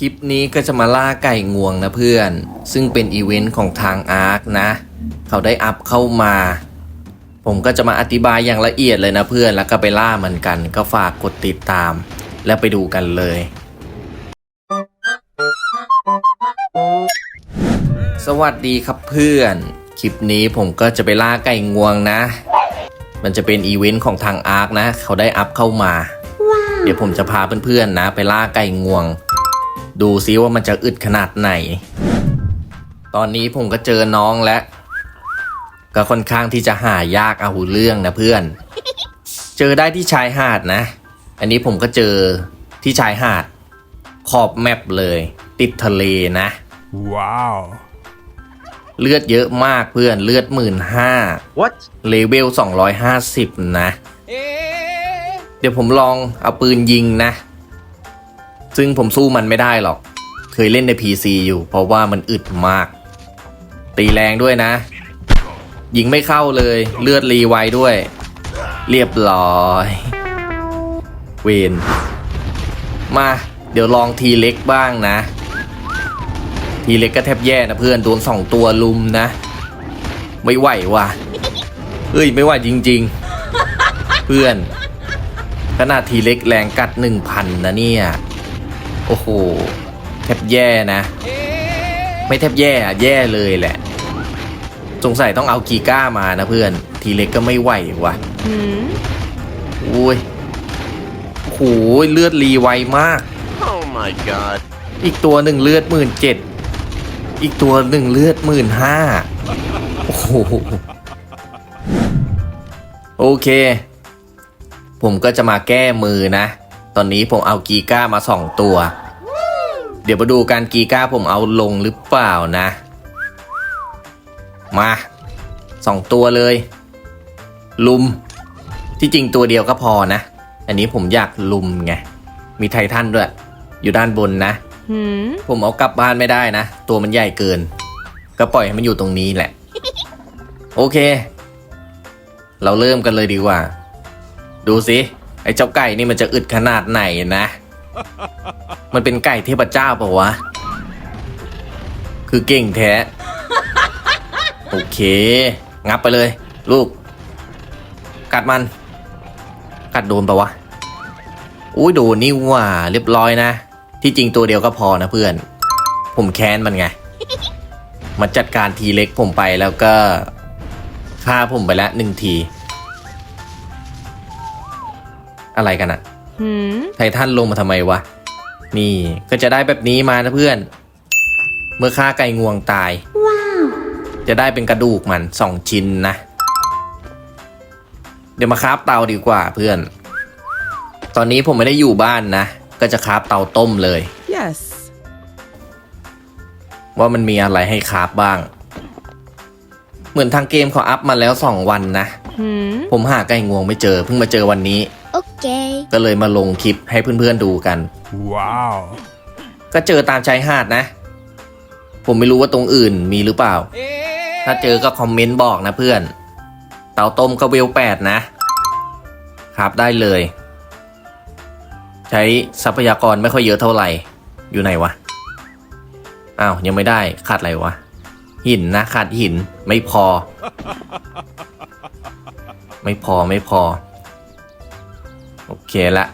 คลิปนี้ก็จะมาล่าไก่งวงนะเพื่อน ซึ่งเป็นอีเวนต์ของทางอาร์คนะ เขาได้อัพเข้ามา ผมก็จะมาอธิบายอย่างละเอียดเลยนะเพื่อน แล้วก็ไปล่ามันกัน ก็ฝากกดติดตาม แล้วไปดูกันเลย สวัสดีครับเพื่อน คลิปนี้ผมก็จะไปล่าไก่งวงนะ มันจะเป็นอีเวนต์ของทางอาร์คนะ เขาได้อัพเข้ามา เดี๋ยวผมจะพาเพื่อนๆนะ ไปล่าไก่งวง ดูซิว่ามันจะอึดขนาดไหน ตอนนี้ผมก็เจอน้องแล้ว ก็ค่อนข้างที่จะหายากเอาเรื่องนะเพื่อน เจอได้ที่ชายหาดนะ อันนี้ผมก็เจอที่ชายหาด ขอบแมปเลย ติดทะเลนะ Wow. เลือดเยอะมากเพื่อนเลือดหมื่นห้า What? เลเวล250 นะ เดี๋ยวผมลองเอาปืนยิงนะ ซึ่งผมสู้มันไม่ได้หรอก เคยเล่นใน PC อยู่ เพราะว่ามันอึดมาก ตีแรงด้วยนะ ยิงไม่เข้าเลยเลือดรีไวด้วย เรียบร้อย เวนมา เดี๋ยวลองทีเล็กบ้างนะ ทีเล็กก็แทบแย่นะเพื่อนโดนสองตัวลุมนะ ไม่ไหวว่ะเอ้ยไม่ไหวจริง ๆ เพื่อนขนาดทีเล็กแรงกัดหนึ่งพันนะเนี่ย โอ้โหแทบแย่นะ ไม่แทบแย่อะแย่เลยแหละ สงสัยต้องเอากีก้ามานะเพื่อน ทีเล็กก็ไม่ไหวว่ะอุ้ยโอ้โหเลือดรีไวมาก Oh my god. อีกตัวหนึ่งเลือดหมื่นเจ็ดอีกตัวหนึ่งเลือดหมื่นห้าโอ้โหโอเค ผมก็จะมาแก้มือนะ ตอนนี้ผมเอากีก้ามาสองตัว เดี๋ยวมาดูการกีก้าผมเอาลงหรือเปล่านะ มาสองตัวเลย ลุม ที่จริงตัวเดียวก็พอนะ อันนี้ผมอยากลุมไง มีไททันด้วย อยู่ด้านบนนะ Hmm? ผมเอากลับบ้านไม่ได้นะ ตัวมันใหญ่เกิน ก็ปล่อยให้มันอยู่ตรงนี้แหละ โอเค เราเริ่มกันเลยดีกว่า ดูสิ ไอ้เจ้าไก่นี่มันจะอึดขนาดไหนนะ มันเป็นไก่เทพเจ้าเปล่าวะ คือเก่งแท้ โอเค งับไปเลย ลูก กัดมัน กัดโดนปะวะ อุ้ยโดนนี่หว่าเรียบร้อยนะ ที่จริงตัวเดียวก็พอนะเพื่อน ผมแค้นมันไง มันจัดการทีเล็กผมไปแล้วก็ฆ่าผมไปแล้วหนึ่งที อะไรกันอะ Hmm? ไททันลงมาทำไมวะ นี่ก็จะได้แบบนี้มานะเพื่อน เมื่อฆ่าไก่งวงตายจะได้เป็นกระดูกมันสองชิ้นนะ เดี๋ยวมาคราฟเตาดีกว่าเพื่อน ตอนนี้ผมไม่ได้อยู่บ้านนะ ก็จะคราฟเตาต้มเลย Yes. ว่ามันมีอะไรให้คราฟบ้าง เหมือนทางเกมเขาอัพมาแล้วสองวันนะ Hmm? ผมหาไก่งวงไม่เจอ เพิ่งมาเจอวันนี้ Okay. ก็เลยมาลงคลิปให้เพื่อนๆดูกัน Wow. ก็เจอตามชายหาดนะ ผมไม่รู้ว่าตรงอื่นมีหรือเปล่า ถ้าเจอก็คอมเมนต์บอกนะเพื่อน เตาต้มก็เวลแปดนะ ครับได้เลย ใช้ทรัพยากรไม่ค่อยเยอะเท่าไหร่ อยู่ไหนวะ อ้าว ยังไม่ได้ขาดอะไรวะ หินนะขาดหินไม่พอ ไม่พอไม่พอ โอเคละ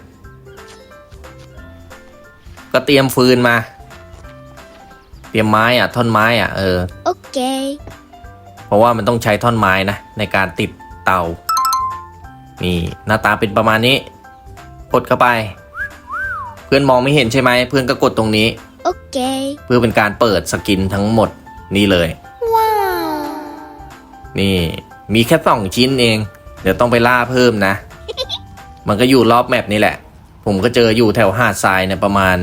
ก็เตรียมฟืนมา เตรียมไม้อะ ท่อนไม้อะ เออ Okay. เพราะว่ามันต้องใช้ท่อนไม้นะ ในการติดเตา นี่ หน้าตาเป็นประมาณนี้ กดเข้าไป เพื่อนมองไม่เห็นใช่ไหม เพื่อนก็กดตรงนี้ Okay. เพื่อเป็นการเปิดสกินทั้งหมดนี่เลย Wow. นี่ มีแค่สองชิ้นเอง เดี๋ยวต้องไปล่าเพิ่มนะ มันก็อยู่รอบแมปนี่แหละ ผมก็เจออยู่แถวหาดทรายเนี่ยประมาณ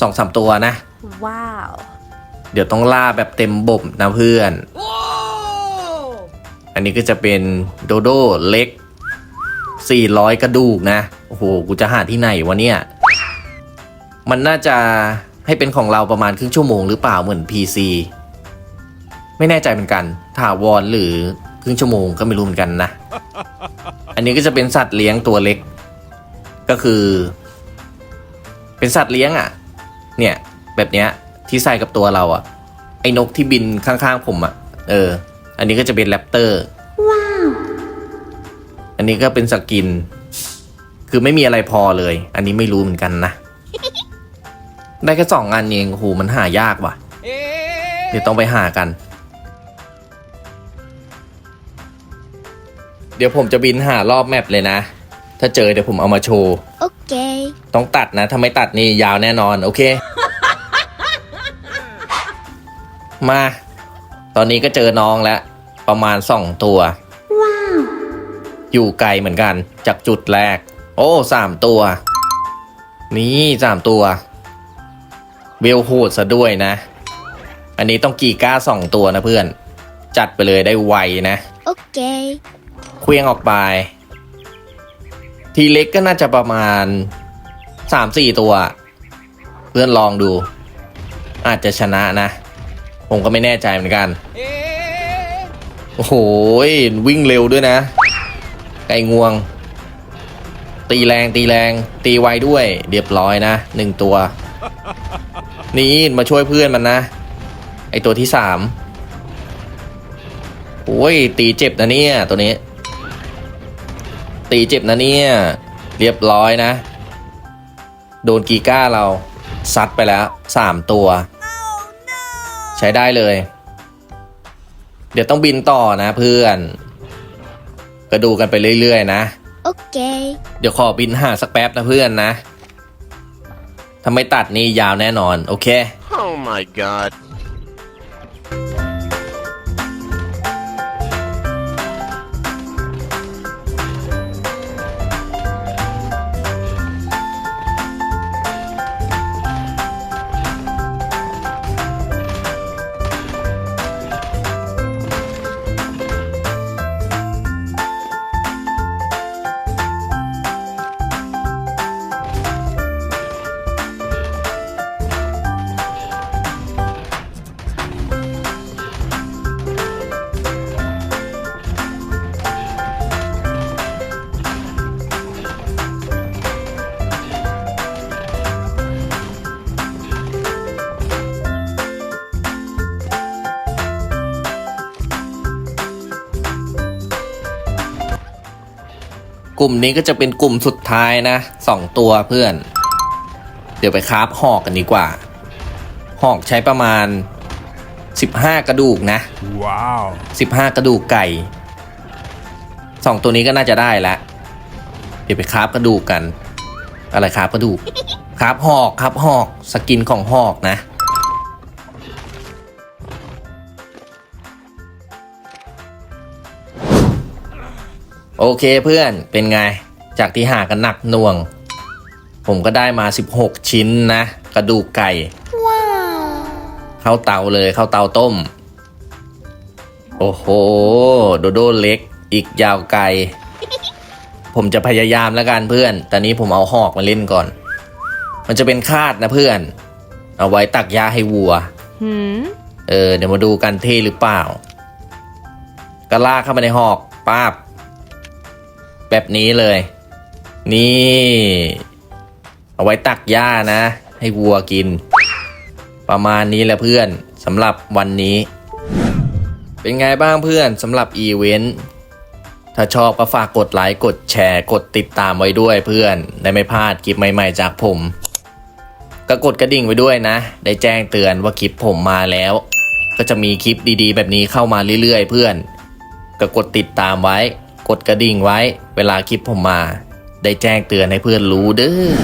สองสามตัวนะ Wow. เดี๋ยวต้องล่าแบบเต็มบบนะเพื่อน อันนี้ก็จะเป็นโดโดเล็ก 400 กระดูกนะ โอ้โห กูจะหาที่ไหนวะเนี่ย มันน่าจะให้เป็นของเราประมาณครึ่งชั่วโมงหรือเปล่าเหมือน PC ไม่แน่ใจเหมือนกัน ถาวรหรือค รึ่งชั่วโมงก็ไม่รู้เหมือนกันนะ อันนี้ก็จะเป็นสัตว์เลี้ยงตัวเล็ก ก็คือ เป็นสัตว์เลี้ยงอะ่ะ เนี่ย แบบเนี้ยที่ใส่กับตัวเราอะไอ้นกที่บินข้างๆผมอะเออ อันนี้ก็จะเป็นแรปเตอร์ ว้าว อันนี้ก็เป็นสกิน คือไม่มีอะไรพอเลย อันนี้ไม่รู้เหมือนกันนะ ได้แค่สองอันเองโอ้โหมันหายากว่ะ เดี๋ยวต้องไปหากัน เดี๋ยวผมจะบินหารอบแมปเลยนะ ถ้าเจอเดี๋ยวผมเอามาโชว์ โอเค ต้องตัดนะ ถ้าไม่ตัดนี่ยาวแน่นอน โอเค มา ตอนนี้ก็เจอน้องแล้ว ประมาณสองตัว ว้าว อยู่ไกลเหมือนกัน จากจุดแรก โอ้สามตัว นี่สามตัว เวลโหดซะด้วยนะ อันนี้ต้องกี่ก้าสองตัวนะเพื่อน จัดไปเลยได้ไวนะ โอเค เคลี้ยงออกไป ทีเล็กก็น่าจะประมาณสามสี่ตัว เพื่อนลองดู อาจจะชนะนะ ผมก็ไม่แน่ใจเหมือนกัน โอ้โหวิ่งเร็วด้วยนะ ไก่งวง ตีแรงตีแรง ตีไวด้วย เรียบร้อยนะหนึ่งตัว นี่มาช่วยเพื่อนมันนะ ไอตัวที่สามโอ้ยตีเจ็บนะเนี่ยตัวนี้ ตีเจ็บนะเนี่ย เรียบร้อยนะ โดนกีก้าเราซัดไปแล้วสามตัว ใช้ได้เลย เดี๋ยวต้องบินต่อนะเพื่อน ก็ดูกันไปเรื่อยๆนะ โอเค เดี๋ยวขอบินหาสักแป๊บนะเพื่อนนะถ้าไม่ตัดนี่ยาวแน่นอน โอเค Oh my god. กลุ่มนี้ก็จะเป็นกลุ่มสุดท้ายนะสองตัวเพื่อน เดี๋ยวไปคราฟหอกกันดีกว่า หอกใช้ประมาณ 15 กระดูกนะ Wow. 15 กระดูกไก่สองตัวนี้ก็น่าจะได้แล้วเดี๋ยวไปคราฟกระดูกกัน อะไรคราฟกระดูกคราฟหอกคราฟหอกสกินของหอกนะ โอเคเพื่อนเป็นไง จากที่หากันหนักหน่วง ผมก็ได้มา 16 ชิ้นนะ กระดูกไก่ ว้าวเข้าเตาเลยเข้าเตาต้ม โอ้โห โดโดเล็ก อีกยาวไกล ผมจะพยายามแล้วกันเพื่อน ตอนนี้ผมเอาหอกมาเล่นก่อน มันจะเป็นคาดนะเพื่อน เอาไว้ตักยาให้วัว เออ เดี๋ยวมาดูกันเท่หรือเปล่า ก็ลากเข้ามาในหอกป้าบ แบบนี้เลย นี่ เอาไว้ตักหญ้านะ ให้วัวกิน ประมาณนี้แหละเพื่อนสำหรับวันนี้ เป็นไงบ้างเพื่อนสำหรับอีเวนต์ถ้าชอบก็ฝากกดไลค์กดแชร์กดติดตามไว้ด้วยเพื่อน ได้ไม่พลาดคลิปใหม่ๆจากผม ก็กดกระดิ่งไว้ด้วยนะ ได้แจ้งเตือนว่าคลิปผมมาแล้ว ก็จะมีคลิปดีๆ แบบนี้เข้ามาเรื่อยๆ เพื่อน ก็กดติดตามไว้ กดกระดิ่งไว้ เวลาคลิปผมมา ได้แจ้งเตือนให้เพื่อนรู้เด้อ